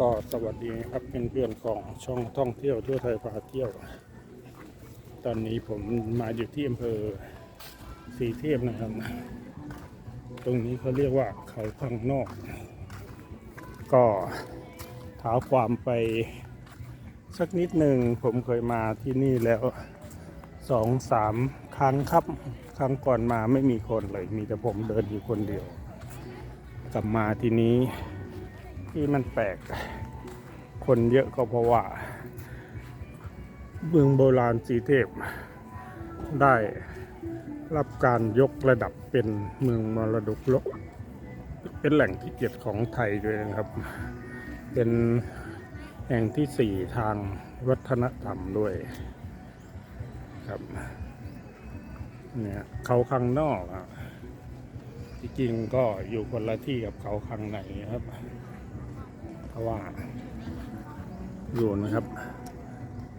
ก็สวัสดีครับเป็นเพื่อนๆของช่องท่องเที่ยวทั่วไทยพาเที่ยว ตอนนี้ผมมาอยู่ที่อำเภอสีเทพนะครับ ตรงนี้เขาเรียกว่าเขาพังนอก ก็ท้าความไปสักนิดหนึ่งผมเคยมาที่นี่แล้วสองสามครั้งครับครั้งก่อนมาไม่มีคนเลย มีแต่ผมเดินอยู่คนเดียว กลับมาทีนี้ ที่มันแปลก คนเยอะก็เพราะว่า เมืองโบราณสีเทพ ได้รับการยกระดับเป็นเมืองมรดกโลก เป็นแหล่งที่เกียรติของไทยด้วยนะครับ เป็นแห่งที่สี่ทางวัฒนธรรมด้วยครับเนี่ยเขาข้างนอกอะที่จริงก็อยู่คนละที่กับเขาข้างในครับ เพราะว่าอยู่นะครับ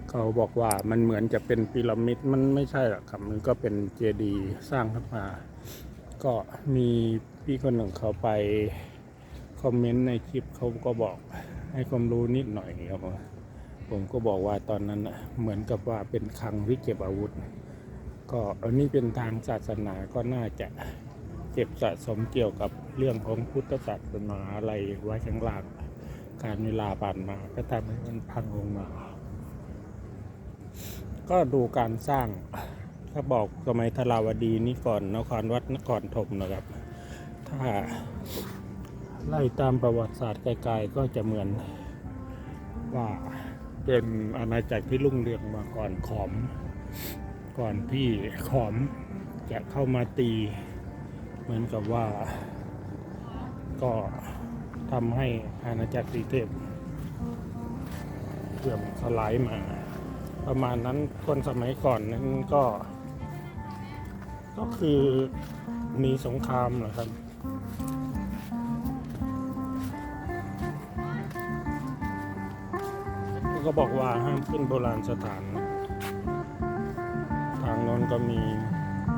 เขาบอกว่ามันเหมือนจะเป็นพีระมิดมันไม่ใช่หรอกครับ มันก็เป็นเจดีย์สร้างขึ้นมา ก็มีพี่คนหนึ่งเขาไปคอมเมนต์ในคลิปเขาก็บอกให้ความรู้นิดหน่อยครับผมก็บอกว่าตอนนั้นน่ะเหมือนกับว่าเป็นคลังที่เก็บอาวุธ ก็อันนี้เป็นทางศาสนาก็น่าจะเก็บสะสมเกี่ยวกับเรื่องของพุทธศาสนาอะไรไว้ข้างล่าง การเวลาผ่านมา ก็ทำให้มันพังลงมา ก็ดูการสร้าง ถ้าบอกสมัยธราวดีนี่ก่อนนครวัดนครธมนะครับ ถ้าไล่ตามประวัติศาสตร์ไกลๆก็จะเหมือนว่าเป็นอาณาจักรที่รุ่งเรืองมาก่อนขอม ก่อนที่ขอมจะเข้ามาตี เหมือนกับว่าก็ ทำให้อาณาจักรสีเทพเสื่อมสลายมา ประมาณนั้นคนสมัยก่อนนั้นก็ ก็คือมีสงครามเหรอครับก็บอกว่าห้ามขึ้นโบราณสถาน ทางนนก็มี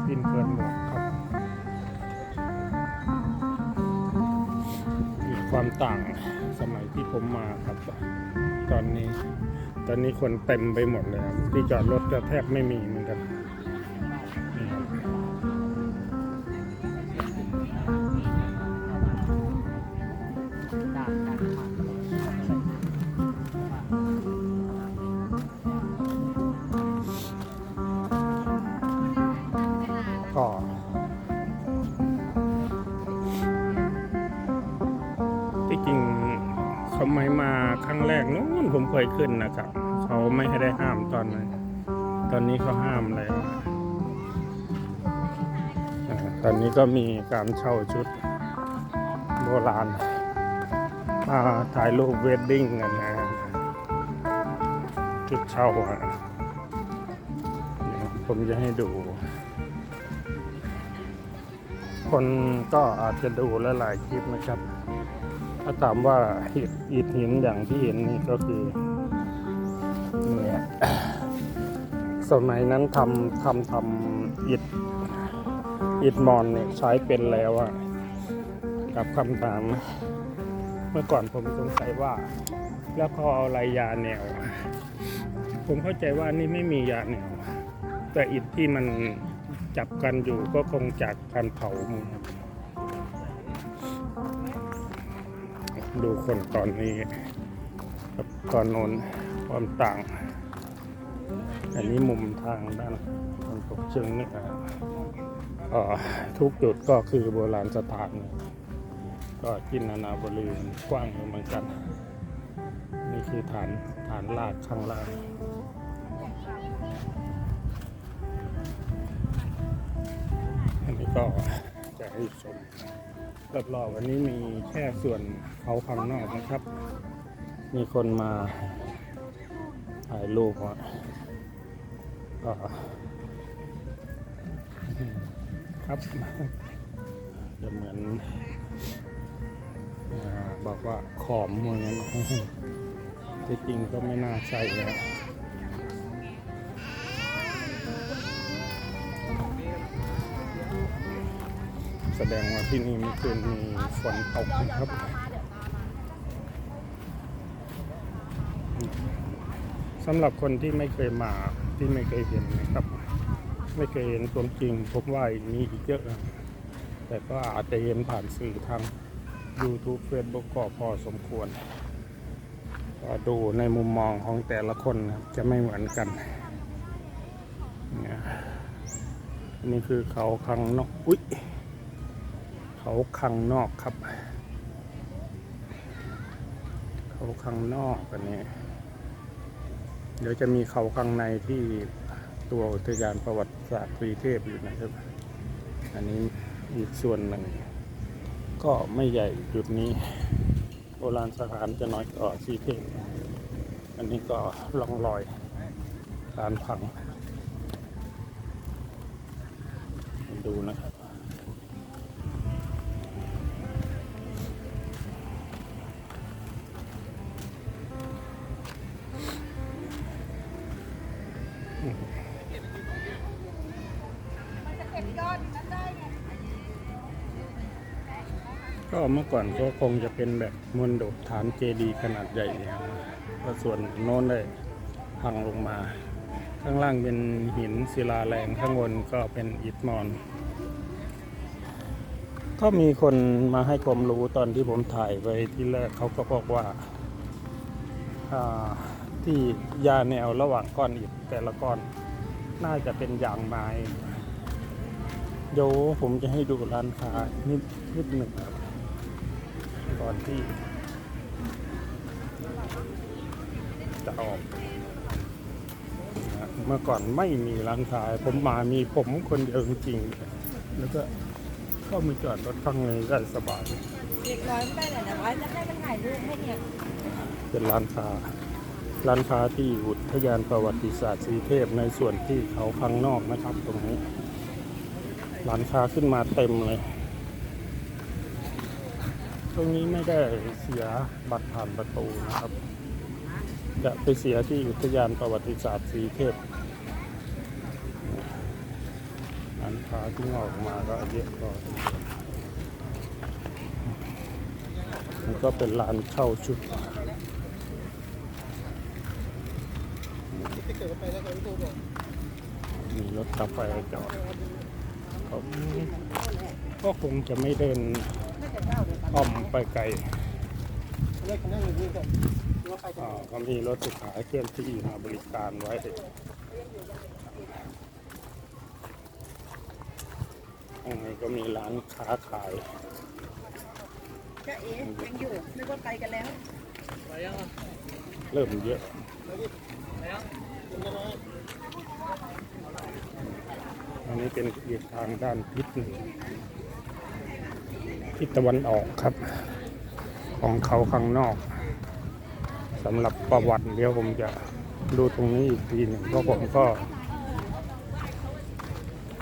ดินเพื่อนหมวกครับ ความต่างสมัยที่ผมมาครับ ตอนนี้ ตอนนี้คนเต็มไปหมดเลยครับที่จอดรถก็แทบไม่มีเหมือนกัน ไม่ให้ได้ห้ามตอนนั้นตอนนี้เขาห้ามแล้วตอนนี้ก็มีการเช่าชุดโบราณมาถ่ายรูปเวดดิ้งกันนะชุดเช่าอะผมจะให้ดู คนก็อาจจะดูลหลายๆคลิปนะครับ ถ้าถามว่าอิฐอิฐหินอย่างที่เห็นนี่ก็คือ สมัยนั้นทำทำทำอิฐอิฐมอนเนี่ยใช้เป็นแล้วอะกับคำถาม เมื่อก่อนผมสงสัยว่า แล้วเขาเอาอะไรยาแนว ผมเข้าใจว่านี่ไม่มียาแนว แต่อิฐที่มันจับกันอยู่ก็คงจากการเผาดูคนตอนนี้กับตอนนนความต่าง อันนี้มุมทางด้านตอนตกเชิงนี่ครับทุกจุดก็คือโบราณสถาน ก็กินนานาบริเวณกว้างเหมือนกัน นี่คือฐานฐานลาดข้างล่างอันนี้ก็จะให้ชมรอบๆวันนี้มีแค่ส่วนเขาข้างนอกนะครับ มีคนมาถ่ายรูปอะ ก็ครับจะเหมือนบอกว่าขอมเหมือนกันที่จริงก็ไม่น่าใช่นะแสดงว่าที่นี่มื่อคืนมีฝนตกนะครับสำหรับคนที่ไม่เคยมา ที่ไม่เคยเห็นนะครับ ไม่เคยเห็นควจริงผมว่ามีอีกเยอะนะแต่ก็อาจจะเห็นผ่านสื่อทาง YouTube Facebook ก็พอสมควรก็ดูในมุมมองของแต่ละคนนะครับจะไม่เหมือนกันเนี่ยนี่คือเขาคังนอกอุ๊ยเขาคังนอกครับ เขาคังนอกกันนี้ เดี๋ยวจะมีเขาข้างในที่ตัวอุทยานประวัติศาสตร์กรีเทพอยู่นะครับ อันนี้อีกส่วนหนึ่ง ก็ไม่ใหญ่จุดนี้ โบราณสถานจะน้อยกว่าสีเทพอันนี้ก็ล่องรอยการพัง ดูนะครับ ก็เมื่อก่อนก็คงจะเป็นแบบมวลโดดฐานเจดีขนาดใหญ่นะครับก็ส่วนโน้นได้พังลงมา ข้างล่างเป็นหินศิลาแรงข้างบนก็เป็นอิฐมอน ก็มีคนมาให้ความรู้ตอนที่ผมถ่ายไปที่แรกเขาก็บอกว่าที่ยาแนวระหว่างก้อนอิฐแต่ละก้อน น่าจะเป็นยางไม้ เดี๋ยวผมจะให้ดูร้านค้านิดนิดหนึ่งครับก่อนที่ จะออกเมื่อก่อนไม่มีร้านค้าผมมามีผมคนเดียวจริงๆแล้วก็เข้ามีจอดรถข้างในได้สบายเด็กน้อยไม่ได้ไหนนะว่าจะให้มันถ่ายรูปให้เนี่ยเป็นร้านค้าร้านค้าที่อุทยานประวัติศาสตร์สีเทพในส่วนที่เขาข้างนอกนะครับตรงนี้ ร้านค้าขึ้นมาเต็มเลย ตรงนี้ไม่ได้เสียบัตรผ่านประตูนะครับ จะไปเสียที่อุทยานประวัติศาสตร์สีเทพร้านค้าที่ออกมาก็เยอะพอมันก็เป็นร้านเช่าชุดมีรถกาแฟจอด ผมก็คงจะไม่เดินอ้อมไปไกลอ่าก็มีรถสุขาเคลื่อนที่มาบริการไว้ข้างในก็มีร้านค้าขายจะเอ๋ยังอยู่นึกว่าไปกันแล้วเริ่มเยอะันนี้เป็นอีกทางด้านทิศหนึ่งทิศตะวันออกครับ ของเขาข้างนอกสำหรับประวัติเดี๋ยวผมจะดูตรงนี้อีกทีหนึ่งเพราะผมก็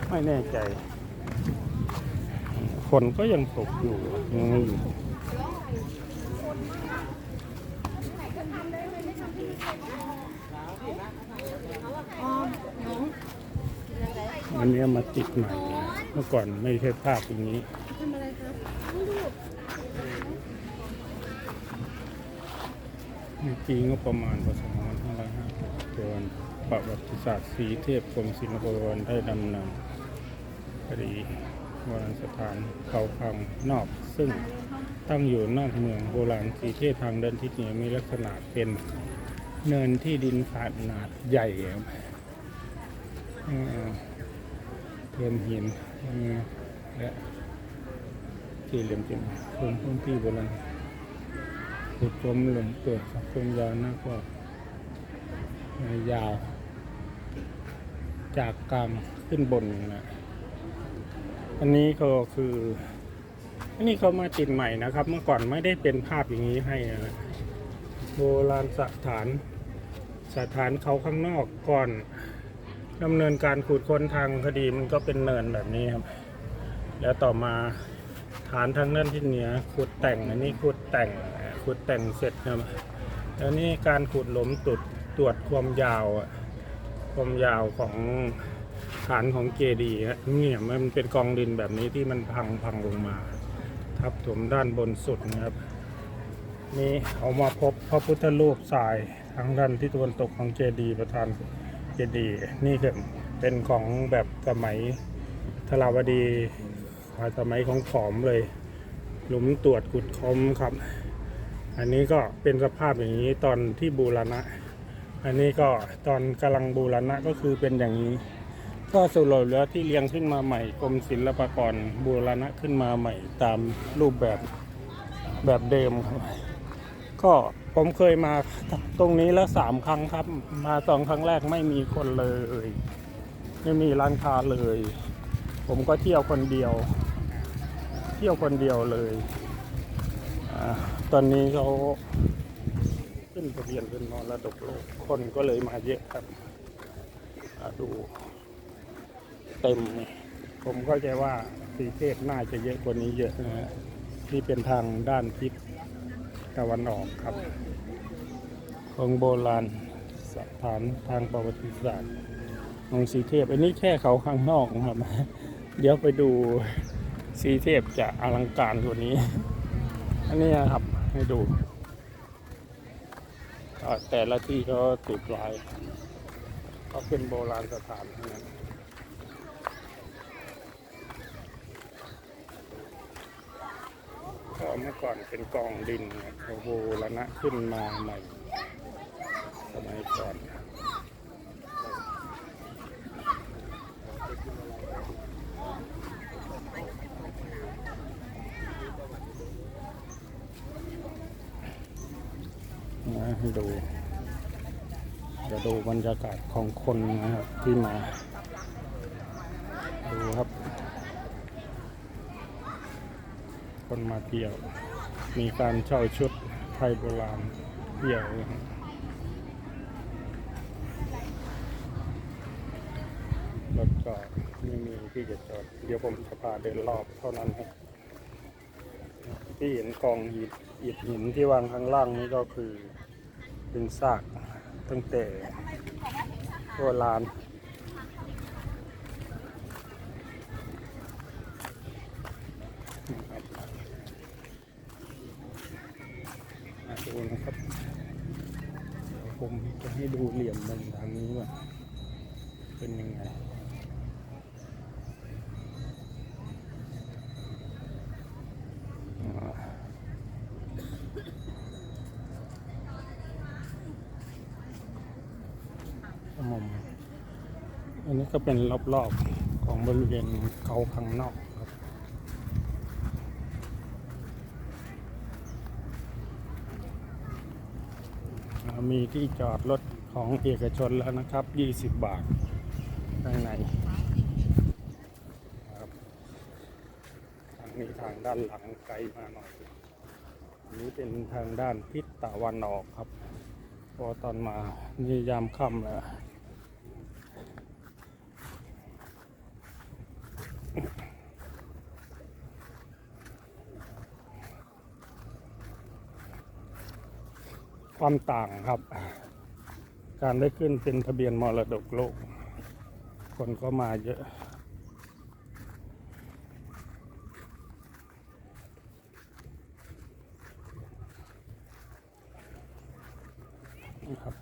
ไม่แน่ใจ คนก็ยังตกอยู่ยังมีอยู่ อ๋อน้อง อันนี้มาติดใหม่เมื่อก่อนไม่ใช่ภาพอย่างนี้ทำอะไรครับเมื่อกี้งบประมาณพศ2556เดือนประวัติศาสตร์สีเทพกรมศิลปากรได้ดำเนินคดีโบราณสถานเขาพังนอก ซึ่งตั้งอยู่นอกเมืองโบราณสีเทพทางเดินทิศเหนือมีลักษณะเป็นเนินที่ดินขนาดใหญ่ เอ่อเหินเอ่และที่เหลี่ยมเป็นพื้นพื้นที่โบราณขุดจมหลุมเกิดสับคมยาวนักว่ายาว จากกลางขึ้นบนนะอันนี้ก็คือ อันนี้เขามาติดใหม่นะครับ เมื่อก่อนไม่ได้เป็นภาพอย่างนี้ให้นะโบราณสถานสถานเขาข้างนอกก่อน ดำเนินการขุดค้นทางคดีมันก็เป็นเนินแบบนี้ครับ แล้วต่อมาฐานทางเนินที่เหนือขุดแต่งอันนี้ขุดแต่งขุดแต่งเสร็จครับแล้วนี่การขุดหลุมตุดตรวจความยาวความยาวของฐานของเจดีย์นี่มันเป็นกองดินแบบนี้ที่มันพังพังลงมา ทับถมด้านบนสุดนะครับนี่เอามาพบพระพุทธรูปทรายทางด้านที่ตะวันตกของเจดีย์ประธาน เจดีย์นี่คือเป็นของแบบสมัยธราวดีสมัยของขอมเลย หลุมตรวจขุดคมครับ อันนี้ก็เป็นสภาพอย่างนี้ตอนที่บูรณะ อันนี้ก็ตอนกำลังบูรณะก็คือเป็นอย่างนี้ ก็สรุปแล้วที่เรียงขึ้นมาใหม่กรมศิลปากรบูรณะขึ้นมาใหม่ตามรูปแบบแบบเดิมครับ ก็ผมเคยมาตรงนี้แล้วสามครั้งครับ มาสองครั้งแรกไม่มีคนเลย ไม่มีร้านค้าเลย ผมก็เที่ยวคนเดียว เที่ยวคนเดียวเลยอตอนนี้เขาขึ้นทะเบียนเป็นมรดกโลกคนก็เลยมาเยอะครับดูเต็ม ผมเข้าใจว่าสีเทพน่าจะเยอะกว่านี้เยอะนะฮะที่เป็นทางด้านทิศ ตะวันออกครับ ของโบราณสถานทางประวัติศาสตร์ของสีเทพ อันนี้แค่เขาข้างนอกครับ เดี๋ยวไปดูสีเทพจะอลังการกว่านี้ อันนี้ครับให้ดู แต่ละที่ก็ติดลาย ก็เป็นโบราณสถานทั้งนั้น เมื่อก่อนเป็นกองดินเนี่ยโอ้โหรณะขึ้นมาใหม่สมัยก่อนนะให้ดูจะดูบรรยากาศของคนนะครับที่มา ดูครับ คนมาเที่ยว มีการเช่าชุดไทยโบราณเที่ยวรับรถก็ไม่มีที่จะจอด เดี๋ยวผมจะพาเดินรอบเท่านั้นครับที่เห็นกองหินอิฐหินที่วางข้างล่างนี้ก็คือเป็นซากตั้งแต่โบราณ นะครับมาดูนะครับเดี๋ยวผมจะให้ ดูเหลี่ยมมันทางนี้ว่าเป็นยังไงอ่ามุมอันนี้ก็เป็นรอบๆของบริเวณเขาข้างนอกครับมีที่จอดรถ ของเอกชนแล้วนะครับ 20 บาทข้างในครับทางนี้ทางด้านหลังไกลมาหน่อยอันนี้เป็นทางด้านทิศตะวันออกครับ พอตอนมานี่ยามค่ำแล้วความต่างครับ การได้ขึ้นเป็นทะเบียนมรดกโลก คนก็มาเยอะ นะครับ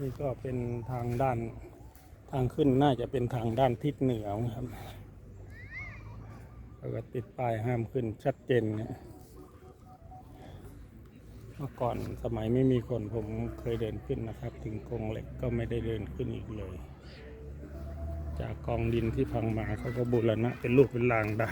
นี่ก็เป็นทางด้านทางขึ้นน่าจะเป็นทางด้านทิศเหนือครับแล้วก็ติดป้ายห้ามขึ้นชัดเจนเนี่ย เมื่อก่อนสมัยไม่มีคนผมเคยเดินขึ้นนะครับ ถึงกองเหล็กก็ไม่ได้เดินขึ้นอีกเลย จากกองดินที่พังมาเขาก็บูรณะเป็นรูปเป็นรางได้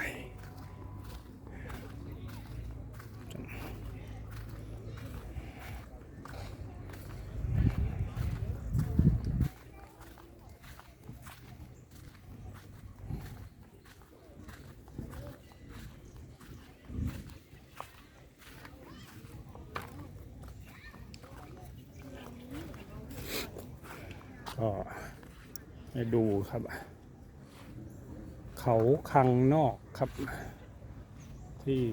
ครับ เขาคังนอกครับ ที่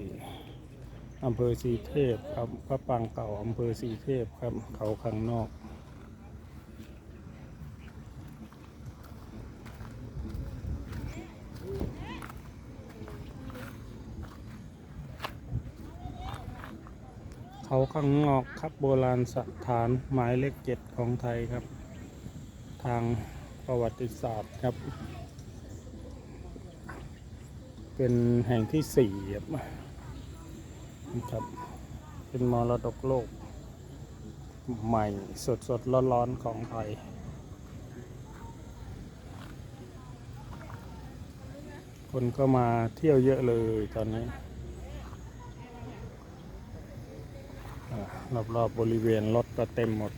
อำเภอสีเทพครับพระปางเก่าอำเภอสีเทพครับ เขาคังนอกกเขาข้างนอกครับโบราณสถานหมายเลขเจ็ดของไทยครับ ทาง ประวัติศาสตร์ครับ เป็นแห่งที่สี่ครับครับ เป็นมรดกโลก ใหม่สดสดร้อนร้อนๆของไทยคนก็มาเที่ยวเยอะเลยตอนนี้รอบๆบบริเวณรถก็เต็มหมด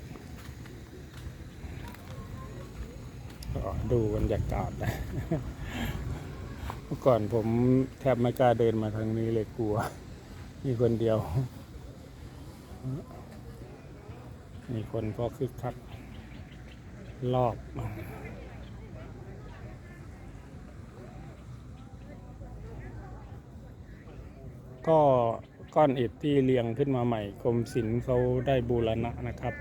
ก็ ดูบรรยากาศนะเมื่อก่อนผมแทบไม่กล้าเดินมาทางนี้เลยกลัว มีคนเดียว มีคนก็คึกคักรอบก็ก้อนอิฐที่เรียงขึ้นมาใหม่กรมศิลป์เขาได้บูรณะนะครับ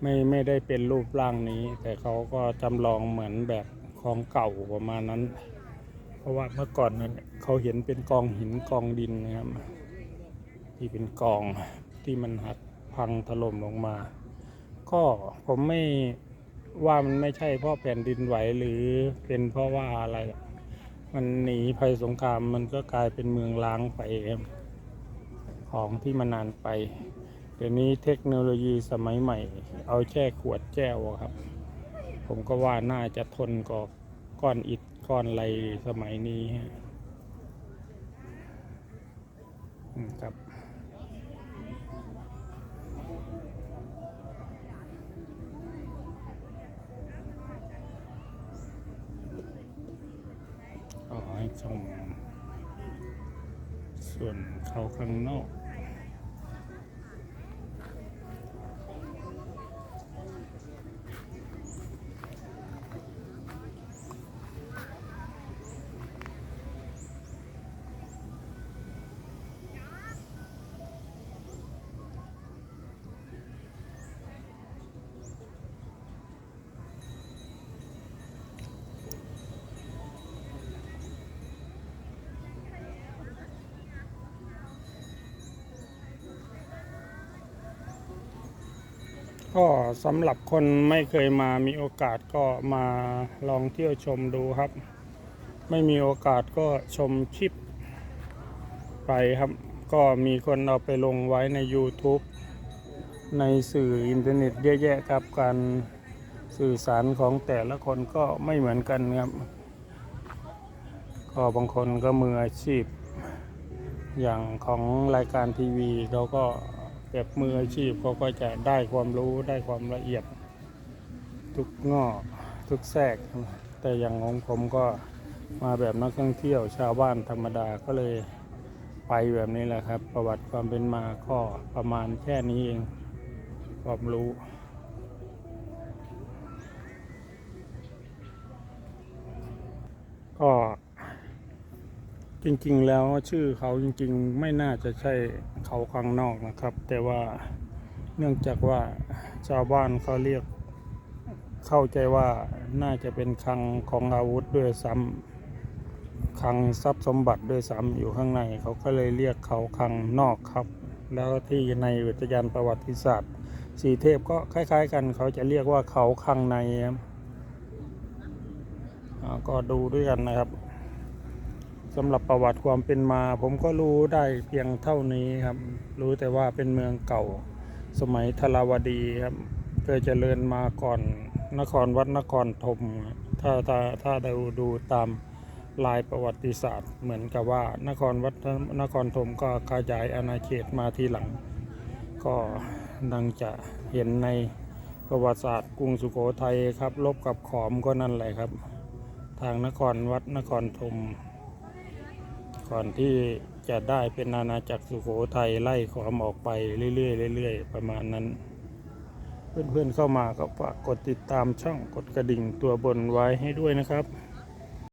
ไม่ไม่ได้เป็นรูปร่างนี้ แต่เขาก็จำลองเหมือนแบบของเก่าประมาณนั้น เพราะว่าเมื่อก่อนนั้นเขาเห็นเป็นกองหินกองดินนะครับ ที่เป็นกองที่มันหักพังถล่มลงมา ก็ผมไม่ว่ามันไม่ใช่เพราะแผ่นดินไหวหรือเป็นเพราะว่าอะไร มันหนีภัยสงครามมันก็กลายเป็นเมืองล้างไปของที่มันนานไป ดี๋ยวนี้เทคโนโลยีสมัยใหม่ เอาแช่ขวดแก้วครับ ผมก็ว่าน่าจะทนกว่าก้อนอิฐก้อนอะไรสมัยนี้ฮะครับก็ให้ชมส่วนเขาข้างนอก ก็สำหรับคนไม่เคยมามีโอกาสก็มาลองเที่ยวชมดูครับ ไม่มีโอกาสก็ชมคลิปไปครับ ก็มีคนเอาไปลงไว้ใน YouTube ในสื่ออินเทอร์เน็ตเยอะแยะครับ การสื่อสารของแต่ละคนก็ไม่เหมือนกันครับ ก็บางคนก็มืออาชีพ อย่างของรายการทีวีเราก็ แบบมืออาชีพเขาก็จะได้ความรู้ได้ความละเอียด ทุกงอทุกแทรก แต่อย่างของผมก็มาแบบนักท่องเที่ยวชาวบ้านธรรมดาก็เลยไปแบบนี้แหละครับ ประวัติความเป็นมาก็ประมาณแค่นี้เองความรู้ก็ จริงๆแล้วชื่อเขาจริงๆ ไม่น่าจะใช่เขาข้างนอกนะครับ แต่ว่าเนื่องจากว่าชาวบ้านเขาเรียกเข้าใจว่าน่าจะเป็นคลังของอาวุธด้วยซ้ำคลังทรัพย์สมบัติด้วยซ้ำอยู่ข้างในเขาก็เลยเรียกเขาคลังนอกครับ แล้วที่ในอุทยานประวัติศาสตร์สีเทพก็คล้าย ๆ กันเขาจะเรียกว่าเขาคลังในครับก็ดูด้วยกันนะครับ สำหรับประวัติความเป็นมา ผมก็รู้ได้เพียงเท่านี้ครับ รู้แต่ว่าเป็นเมืองเก่า สมัยธราวดีครับเคยเจริญมาก่อนนครวัดนครธมถ้าถ้าถ้าเราดูตามลายประวัติศาสตร์ เหมือนกับว่านครวัดนครธมก็ขยายอาณาเขตมาทีหลัง ก็ดังจะเห็นในประวัติศาสตร์กรุงสุโขทัยครับลบกับขอมก็นั่นแหละครับ ทางนครวัดนครธม ก่อนที่จะได้เป็นอาณาจักรสุโขทัยไล่ขอมออกไปเรื่อยๆเรื่อยๆประมาณนั้น เพื่อนๆเข้ามาก็ฝากกดติดตามช่องกดกระดิ่งตัวบนไว้ให้ด้วยนะครับ